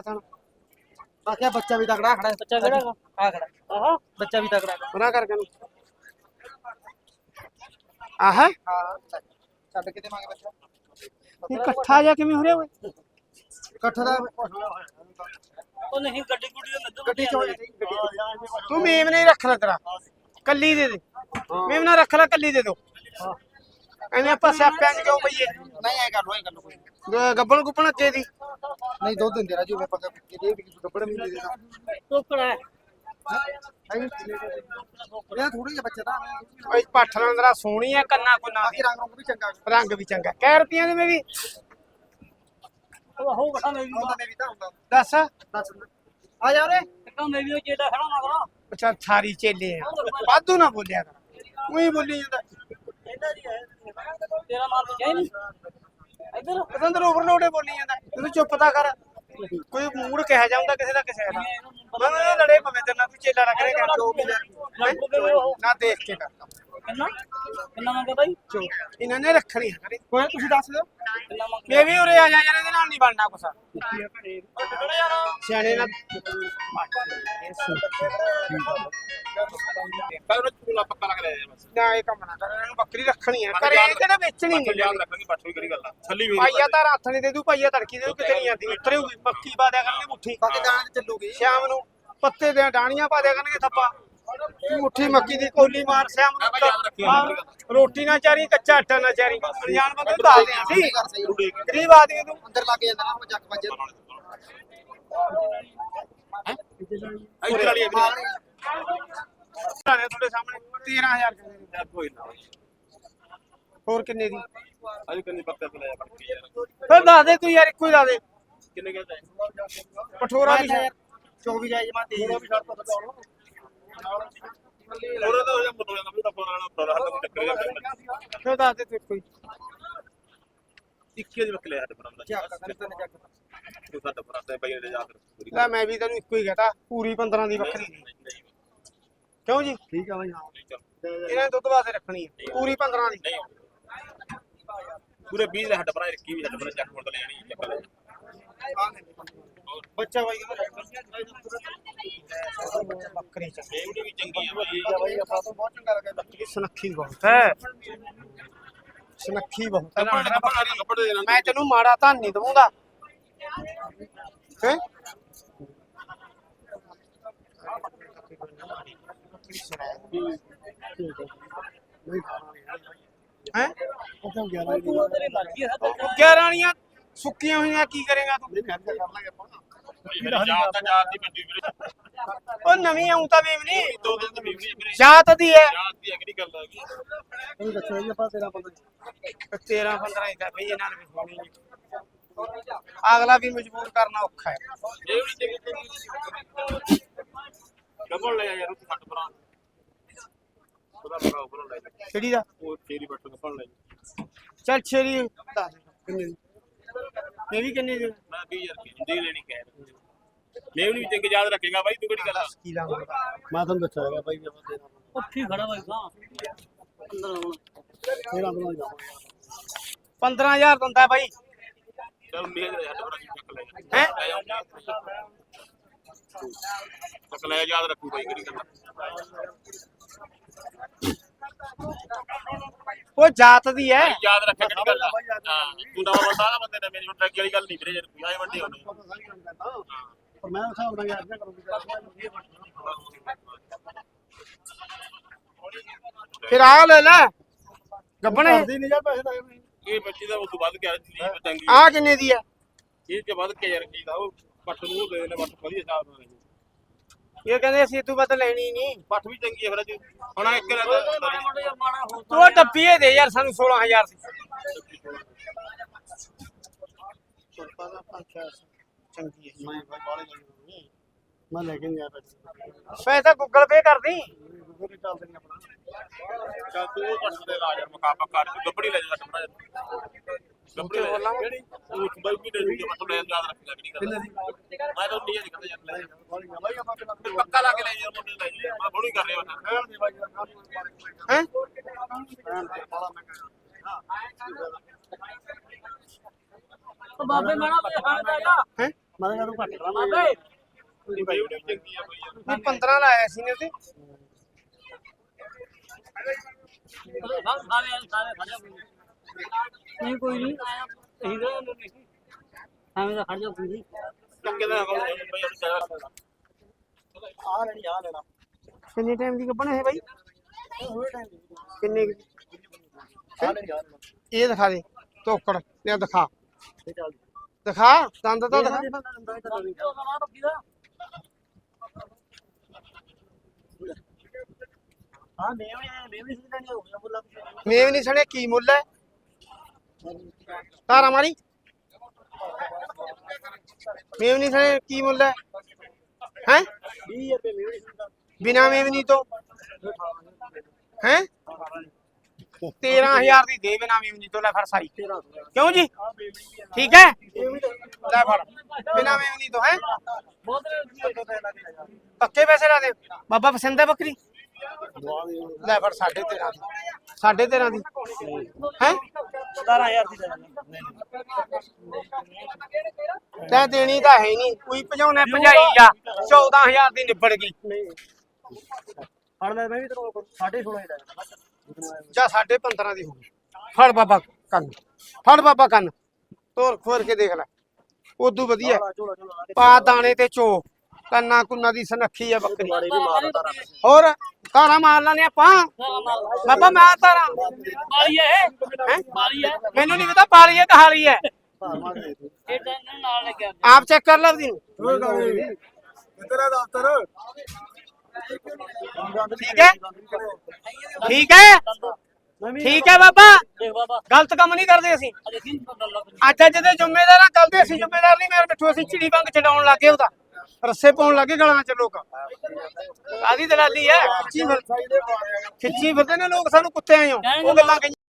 ਤਾਂ ਬਾਕੀ ਬੱਚਾ ਵੀ ਤਗੜਾ ਖੜਾ ਬੱਚਾ ਕਿਹੜਾ ਹੈਗਾ? ਆ ਖੜਾ। ਆਹ। ਬੱਚਾ ਵੀ ਤਗੜਾ ਬਣਾ ਕਰਕੇ ਨੂੰ। ਆਹ ਹਾਂ? ਛੱਡ- ਛੱਡ ਕੇ ਦੇਵਾਂਗੇ ਬੱਚਾ। ਇਹ ਇਕੱਠਾ ਜਾ ਕਿਵੇਂ ਹੋ ਰਿਹਾ ਓਏ? ਇਕੱਠ ਦਾ ਉਹ ਨਹੀਂ ਗੱਡੀ ਗੁੱਡੀ ਦਾ ਲੱਦੂ ਗੱਡੀ ਚ ਹੋ ਜਾਏ ਗੱਡੀ ਤੂੰ ਮੇਮ ਨਹੀਂ ਰੱਖ ਲੈ ਤੇਰਾ। ਕੱਲੀ ਦੇ ਦੇ। ਮੇਮ ਨਾ ਰੱਖ ਲੈ ਕੱਲੀ ਦੇ ਦੋ। ਐਵੇਂ ਆਪਾਂ ਸਿਆਪਿਆਂ ਚ ਕਿਉਂ ਪਈਏ ਨਹੀਂ ਐ ਕਰ ਲੋ ਐ ਕਰ ਲੋ ਕੋਈ ਗ- ਗੱਬਣ ਗੁੱਪਣ ਅੱਗੇ ਦੀ। ਨਹੀਂ ਦੁੱਧ ਦਿੰਦੇ ਰਾਜੂ ਮੈਂ ਪੱਕਾ ਕਿ ਦੇ ਵੀ ਕੱਪੜੇ ਵੀ ਦੇ ਦੇਣਾ ਟੋਕੜਾ ਹੈ। ਇਹ ਥੋੜੀ ਜਿਹਾ ਬੱਚਾ ਤਾਂ। ਓਏ ਪੱਠ ਰੰਦਰਾ ਸੋਹਣੀ ਆ ਕੰਨਾ ਕੁੰਨਾ ਬਾਕੀ ਰੰਗ ਰੰਗ ਵੀ ਚੰਗਾ। ਰੰਗ ਵੀ ਚੰਗਾ। ਕਹਿ ਰੁਪਈਆਂ ਦੇ ਮੇਰੀ ਉਹ ਹੋ ਬੜਾ ਮੈਂ ਵੀ ਤਾਂ ਹੁੰਦਾ ਦੱਸ। ਦੱਸ। ਆ ਜਾ ਰੇ। ਟੱਕਾ ਮੈਂ ਵੀ ਉਹ ਜਿਹੜਾ ਖੜਾ ਨਾ ਕਰਾਂ। ਅੱਛਾ ਸਾਰੀ ਚੇਲੇ ਆ। ਵਾਧੂ ਨਾ ਬੋਲਿਆ ਕਰ। ਉਹੀ ਬੋਲੀ ਜਾਂਦਾ। ਇਹਦਾ ਜੀ ਹੈ। ਤੇਰਾ ਮਾਲ ਤੇ ਜਾਈ ਨਹੀਂ। ਇੱਧਰ। ਪਤੰਦਰ ਓਵਰਲੋਡੇ ਬੋਲੀ ਜਾਂਦਾ। ਤੂੰ ਚੁੱਪ ਤਾਂ ਕਰ। ਕੋਈ ਮੂਡ ਕਿਹਾ ਜਾਂਦਾ ਕਿਸੇ ਦਾ ਕਿਸੇ ਦਾ। ਮੈਂ ਲੜੇ ਪਵੇ ਤੇ ਨਾ ਤੂੰ ਚੇਲਾ ਰੱਖ ਰਿਹਾ ਲੜਕੋ ਕਿਵੇਂ ਨਾ ਦੇਖ ਕੇ ਕਰ। ਕਿੰਨਾ ਕਿੰਨਾ ਮੰਗਦਾ ਬਾਈ। ਚੋ ਇਹਨਾਂ ਨੇ ਰੱਖਣੀ ਹੈ ਕਰੇ ਕੋਈ ਤੁਸੀਂ ਦੱਸ ਦਿਓ। ਕਿੰਨਾ ਮੰਗਦਾ ਮੈਂ ਵੀ ਉਰੇ ਆ ਜਾ ਯਾਰ ਇਹਦੇ ਨਾਲ ਨਹੀਂ ਬਣਨਾ ਕੁਛ। ਕਿਹੜਾ ਯਾਰ ਸਿਆਣੇ ਨਾਲ ਪਰ ਚੂਲਾ ਪੱਕਾ ਲੱਗ ਰਿਹਾ ਬਸ। ਨਾ ਇਹ ਕੰਮ ਨਾ ਕਰ ਇਹਨੂੰ ਬੱਕਰੀ ਰੱਖਣੀ ਹੈ ਕਰੇ ਇਹ ਕਿਹੜਾ ਵੇਚਣੀ ਪੱਠੇ ਨਹੀਂ ਯਾਦ ਰੱਖਾਂਗੇ ਪੱਠ ਵੀ ਕਰੀ ਗੱਲ ਆ? ਛੱਲੀ ਵੀ ਪਾਈਆ ਤਾਂ ਹੱਥ ਨਹੀਂ ਦੇ ਦੂ ਪਾਈਆ ਤੜਕੀ ਦੇ ਦੂ ਕਿਤੇ ਨਹੀਂ ਆਂਦੀ ਉਤਰੇ ਹੋਊਗੀ ਮੱਕੀ ਪਾ ਦਿਆ ਕਰਨੀ ਮੁੱਠੀ। ਦਾਣੇ ਚੱਲੂਗੀ। ਸ਼ਾਮ ਨੂੰ ਪੱਤੇ ਦੇ ਡਾਣੀਆਂ ਪਾ ਦਿਆ ਕਰਨਗੇ ਥੱਪਾ। ਮੁੱਠੀ ਮੱਕੀ ਦੀ ਕੋਲੀ ਮਾਰ ਨੂੰ ਆਹ, ਰੋਟੀ ਨਾ ਚਾਰੀ ਕੱਚਾ ਆਟਾ ਨਾ ਚਾਰੀ। ਅਣਜਾਣ ਬੰਦੇ ਨੂੰ ਦੱਸ ਦਿਆਂ ਸੀ ਗਰੀਬ ਆਦਮੀ ਤੂੰ ਅੰਦਰ ਲੱਗ ਜਾਂਦਾ ਨਾ ਉਹ ਜੱਕ ਵੱਜੇ ਇੱਥੇ ਵਾਲੀ ਭਰਾਣੇ ਤੁਹਾਡੇ ਸਾਹਮਣੇ। 13000 ਕਿੰਨੇ ਦੀ। ਯਾਰ ਕੋਈ ਨਾ ਹੋਰ ਕਿੰਨੇ ਦੀ? ਅਜੇ ਕੰਨੀ ਪੱਕਾ ਤੇ ਲਿਆ ਪੜ ਕੇ ਯਾਰ? ਫਿਰ ਦੱਸ ਦੇ ਤੂੰ ਯਾਰ ਇੱਕੋ ਹੀ ਦੱਸ ਦੇ। ਕਿੰਨੇ ਕਹਿੰਦਾ ਪਠੋਰਾ ਵੀ ਯਾਰ 24 ਜਾਇਜ਼ ਮੈਂ ਦੇ ਵੀ ਸ਼ਰਤ ਬਤਾ ਹੋਰ ਤਾਂ ਹੋ ਜਾ ਮੁੱਢ ਜਾਂਦਾ ਤਾਂ ਫੋਨ ਆਣਾ ਫੋਨ ਹੱਥ ਨੂੰ ਚੱਕਰ ਜਾਂਦਾ। ਫਿਰ ਦੱਸ ਦੇ ਤੂੰ ਹੀ ਇੱਕੇ ਦੇ। ਬਣਾਉਂਦਾ ਜੱਕ ਕਰ ਤੇ ਸਾਡਾ ਫਰਾਤੇ ਪਈ ਦੇ ਜਾ ਕੇ ਲੈ ਮੈਂ ਵੀ ਤੈਨੂੰ ਇੱਕੋ ਹੀ ਕਹਤਾ ਪੂਰੀ 15 ਦੀ ਵੱਖਰੀ ਦੀ ਕਿਉਂ ਜੀ? ਠੀਕ ਆ ਬਾਈ ਹਾਂ। ਇਹਨਾਂ ਨੇ ਦੁੱਧ ਵਾਸਤੇ ਰੱਖਣੀ ਹੈ ਪੂਰੀ 15 ਦੀ। ਨਹੀਂ। ਪੂਰੇ 20 ਦੇ ਹੱਡ ਬਣਾ ਰੱਖੀ ਵੀ ਹੱਡ ਬਣਾ ਚੱਕ ਮੁੰਡ ਲੈ ਜਾਣੀ ਚੱਕ ਲੈ। ਬੱਚਾ ਬਾਈ ਬੱਕਰੀ ਚ ਇਹ ਵੀ ਚੰਗੀ ਆ ਭਾਈ ਬਾਈ ਆਪਾਂ ਤੋਂ ਬਹੁਤ ਚੰਗਾ ਲੱਗਿਆ ਬੱਕਰੀ ਸੁਨੱਖੀ ਬਹੁਤ ਹੈ ਸੁਨੱਖੀ ਬਹੁਤ ਹੈ ਕੱਪੜੇ ਕੱਪੜੇ ਕੱਪੜੇ ਦੇ ਮੈਂ ਤੈਨੂੰ ਮਾੜਾ ਧਨ ਨਹੀਂ ਦਵਾਂਗਾ ਹੈ ਹੈ ਉਹ ਗਿਆ ਉਹ ਤੂੰ ਤੇਰੀ ਮਰਜ਼ੀ ਹੈ ਤਾਂ ਕਿਆ ਰਾਣੀਆਂ ਸੁੱਕੀਆਂ ਹੋਈਆਂ ਕੀ ਕਰੇਗਾ ਤੂੰ ਨਹੀਂ ਕਰ ਲਾਂਗੇ ਆਪਾਂ ਮੇਰੀ ਜਾਤ ਤਾਂ ਜਾਤ ਦੀ ਮੰਡੀ ਵੀਰੇ। ਉਹ ਨਵੀਂ ਆਉਂ ਤਾਂ ਮੇਵਨੀ ਦੋ ਦਿਨ ਤਾਂ ਮੀਮਣੀ ਵੀਰੇ। ਜਾਤ ਦੀ ਹੈ। ਜਾਤ ਦੀ ਅਗਲੀ ਗੱਲ ਆ ਗਈ? ਤੈਨੂੰ ਦੱਸਿਆ ਜੀ ਆਪਾਂ ਤੇਰਾ ਬੰਦਾ 13 15 ਹੀ ਤਾਂ ਬਈ ਇਹਨਾਂ ਨੇ ਵੀ ਹੋਣੀ ਨਹੀਂ। ਅਗਲਾ ਵੀ ਮਜਬੂਰ ਕਰਨਾ ਔਖਾ ਹੈ। ਇਹ ਵੀ ਚੰਗੀ ਕਬਲ ਲੈ ਯਾਰ ਉੱਥੇ ਫੱਟ ਪਰਾਂ ਉਹਦਾ ਬੜਾ ਉੱਪਰ ਲੈ ਜਾ। ਕਿਹੜੀ ਦਾ? ਉਹ ਤੇਰੀ ਬੱਟ ਨੂੰ ਫੜ ਲੈ ਜਾ। ਚੱਲ ਦੱਸ। ਕਿੰਨੇ ਦੀ ਇਹ ਵੀ ਕਿੰਨੇ ਦੀ ਮੈਂ 20000 ਰੁਪਏ ਦੇ ਲੈਣੀ ਕਹਿ ਰਿਹਾ ਮੈਂ ਵੀ ਚੰਗੀ ਯਾਦ ਰੱਖੇਗਾ ਬਾਈ ਤੂੰ ਕਿਹੜੀ ਗੱਲ ਕੀ ਲਾਂਗਾ ਮੈਂ ਤੁਹਾਨੂੰ ਦੱਸਿਆ ਹੈਗਾ ਬਾਈ ਆਪਾਂ ਤੇਰਾ ਉੱਠੀ ਖੜਾ ਬਾਈ ਸਾਂ ਅੰਦਰ ਆਉਣਾ ਤੇਰਾ ਬਣਾ ਜਾਵਾਂਗੇ 15000 ਦਿੰਦਾ ਬਾਈ। ਚਲ ਮੇਰੇ ਦੇ ਹੱਥ ਬੜਾ ਚੱਕ ਲੈ। ਹੈਂ? ਲੈ ਜਾ। ਚੱਕ ਲੈ ਯਾਦ ਰੱਖੂ ਬਾਈ ਕਿਹੜੀ ਗੱਲ ਆ। ਉਹ ਜਾਤ ਦੀ ਹੈ ਯਾਦ ਰੱਖਿਆ ਕਿਹੜੀ ਗੱਲ ਆ? ਹਾਂ ਤੂੰ ਨਵਾਂ ਬੰਦਾ ਨਾ ਬੰਦੇ ਨੇ ਮੇਰੀ ਹੁਣ ਟਰੱਕ ਵਾਲੀ ਗੱਲ ਨਹੀਂ ਵੀਰੇ ਕੋਈ ਆਏ ਵੱਡੇ ਹੋਣੇ ਪਰ ਮੈਂ ਹਿਸਾਬ ਨਾਲ ਯਾਦ ਨਾ ਕਰੂੰਗੀ ਫਿਰ ਆ ਲੈ ਲੈ ਗੱਬਣੇ। ਕਰਦੀ ਨਹੀਂ ਯਾਰ ਪੈਸੇ ਤਾਂ। ਇਹ ਬੱਚੀ ਦਾ ਉਸ ਤੋਂ ਵੱਧ ਗਿਆ ਜੀ ਚੰਗੀ ਆ ਕਿੰਨੇ ਦੀ ਹੈ ਇਹ ਤੇ ਵੱਧ ਕੇ ਯਾਰ ਕੀ ਦਾ ਉਹ ਪੱਟ ਨੂੰ ਦੇ ਦੇਣੇ ਪੱਟ ਵਧੀਆ ਹਿਸਾਬ ਨਾਲ। ਇਹ ਕਹਿੰਦੇ ਅਸੀਂ ਤੂੰ ਬਤ ਲੈਣੀ ਨਹੀਂ। ਪੱਟ ਵੀ ਚੰਗੀ ਹੈ ਫਿਰ ਅੱਜ। ਹੁਣ ਇੱਕ ਤੂੰ ਡੱਬੀਏ ਦੇ ਯਾਰ ਸਾਨੂੰ 16000 ਦੀ। ਚੰਗੀ ਹੈ ਮੈਂ ਬਾਈ ਬਾਲੇ ਨਹੀਂ ਮੈਂ ਲੈ ਕੇ ਨਹੀਂ ਆ ਪੈਸੇ ਗੂਗਲ ਪੇ ਕਰ ਦੀ ਗੂਗਲ ਚੱਲ ਦੇਣੀ ਆਪਣਾ। ਚੱਲ ਤੂੰ ਉਹ ਦੇ ਲਾ ਯਾਰ ਮੁਕਾਬਲਾ ਕਰ ਤੂੰ ਗੱਬੜੀ ਲੈ ਜਾ ਛੱਡ ਗੱਬੜੀ ਲੈ ਜਾ ਕਿਹੜੀ? ਉਹ ਬਾਈ ਵੀ ਦੇ ਦੂੰਗਾ ਪੱਟ ਲੈ ਯਾਦ ਰੱਖੇਗਾ ਕਿਹੜੀ ਗੱਲ ਕਿੰਨੇ ਆ। ਦੀ? ਮੈਂ ਤਾਂ ਨਹੀਂ ਕਹਿੰਦਾ ਯਾਰ ਲੈ। ਬਾਲੀ ਪੱਕਾ ਲਾ ਕੇ ਲੈ ਜਾ ਮੁੰਡੇ ਲੈ ਜਾ। ਮੈਂ ਬੋਲੀ ਕਰ ਰਿਹਾ ਹਾਂ ਯਾਰ ਹੈ? ਬਾਲਾ ਉਹ ਬਾਬੇ ਮਾੜਾ ਮੋਟਾ ਖਾਣ ਦਾ ਜਾ। ਹੈ? ਮੈਂ ਕਿਹਾ ਤੂੰ ਘੱਟ ਕਰਾ ਬਾਬੇ। ਇਹ ਬਈ ਚੰਗੀ ਆ ਬਈ ਯਾਰ। ਨਹੀਂ 15 ਲਾਇਆ ਸੀ ਨੇ ਤੇ ਸਾਰੇ ਸਾਰੇ ਜਾ। ਨਹੀਂ ਕੋਈ ਨਹੀਂ ਆਇਆ ਇਹੀ ਦਾ ਨਹੀਂ। ਐਵੇਂ ਦਾ ਖੜ ਜਾ ਕੋਈ ਨਹੀਂ ਚੰਗੇ ਦਾ ਕੋਲ ਬਈ ਉਹ ਚਾਹ ਆ ਲੈਣੀ ਆ ਲੈਣਾ। ਕਿੰਨੇ ਟਾਈਮ ਦੀ ਕੱਪਣਾ ਹੈ ਬਾਈ? ਕਿੰਨੇ ਇਹ ਦਿਖਾ ਦੇ ਤੋਕੜ ਲੈ ਦਿਖਾ। ਦਿਖਾ ਦੰਦ ਤਾਂ ਦਿਖਾ। ਹਾਂ ਮੇਵ ਨਹੀਂ ਮੇਵ ਨਹੀਂ ਸਣੇ ਕੀ ਮੁੱਲ ਹੈ? ਹੈ 20 ਰੁਪਏ ਮੇਵਣੀ ਸੀ ਦਾ ਬਿਨਾ ਮੇਵਨੀ ਤੋਂ। ਹੈ? 13000 ਦੀ ਦੇ ਬਿਨਾ ਮੇਵਨੀ ਤੋਂ, ਲੈ ਫੜ ਸਾਈ ਕਿਉਂ ਜੀ? ਠੀਕ ਹੈ? ਲੈ ਫੜ। ਬਿਨਾ ਮੇਵਨੀ ਤੋਂ, ਹੈ? ਪੱਕੇ ਪੈਸੇ ਲਾ ਦੇ। ਬਾਬਾ ਪਸੰਦ ਹੈ ਬੱਕਰੀ? ਲੈ ਫੜ 13.5 ਦੀ। 13.5 ਦੀ। ਹੈ? 17000 ਦੀ ਤੈ ਦੇਣੀ ਤਾਂ ਹੈ ਨਹੀਂ। ਕੋਈ ਭਜਾਉਣਾ ਭਜਾਈ ਜਾ 14000 ਦੀ ਨਿਬੜ ਗਈ। ਨਹੀਂ ਫੜ ਲੈ ਮੈਂ ਵੀ ਤੈਨੂੰ 16.5 ਹੀ ਲੈਣਾ ਜਾਂ 15.5 ਦੀ ਹੋ ਗਈ ਫੜ ਬਾਬਾ ਕੰਨ। ਫੜ ਬਾਬਾ ਕੰਨ। ਤੋਰ ਖੋਰ ਕੇ ਦੇਖ ਲੈ। ਉਦੋਂ ਵਧੀਆ। ਪਾ ਦਾਣੇ ਤੇ ਚੋ। ਕੰਨਾ ਕੁੰਨਾ ਦੀ ਸਨੱਖੀ ਆ ਬੱਕਰੀ। ਹੋਰ? ਧਾਰਾ ਮਾਰ ਲਾਨੇ ਆਪਾਂ। ਬਾਬਾ ਮੈਂ ਧਾਰਾ ਬਾਲੀ ਹੈ ਹੈ? ਬਾਲੀ ਹੈ ਮੈਨੂੰ ਨਹੀਂ ਪਤਾ ਪਾਲੀ ਹੈ ਕਹਾਲੀ ਹੈ ਆਪ ਚੈੱਕ ਕਰ ਲਵਦੀ ਨੂੰ। ਤੇਰਾ ਦਫ਼ਤਰ। ਠੀਕ ਹੈ ਠੀਕ ਹੈ ਠੀਕ ਹੈ ਬਾਬਾ। ਦੇਖ ਬਾਬਾ ਗਲਤ ਕੰਮ ਨਹੀਂ ਕਰਦੇ ਅਸੀਂ। ਅਜੇ ਲੱਗ ਅੱਜ ਦੇ ਜ਼ਿੰਮੇਦਾਰ ਆ ਕੱਲ ਦੇ ਅਸੀਂ ਜ਼ਿੰਮੇਦਾਰ ਨਹੀਂ ਮੇਰੇ ਬਿੱਠੂ ਅਸੀਂ ਚਿੜੀ ਵਾਂਗ ਚਡਾਉਣ ਲੱਗੇ ਉਹਦਾ। ਰੱਸੇ ਪਾਉਣ ਲੱਗੇ ਗਲਾਂ 'ਚ ਲੋਕ। ਆਦੀ ਦਲਾਲੀ ਹੈ ਖਿੱਚੀ ਫਿਰ ਖਿੱਚੀ ਫਿਰਦੇ ਨੇ ਲੋਕ ਸਾਨੂੰ ਕੁੱਤੇ ਆਏ ਹੋ। ਉਹ ਗੱਲਾਂ ਕਹੀਆਂ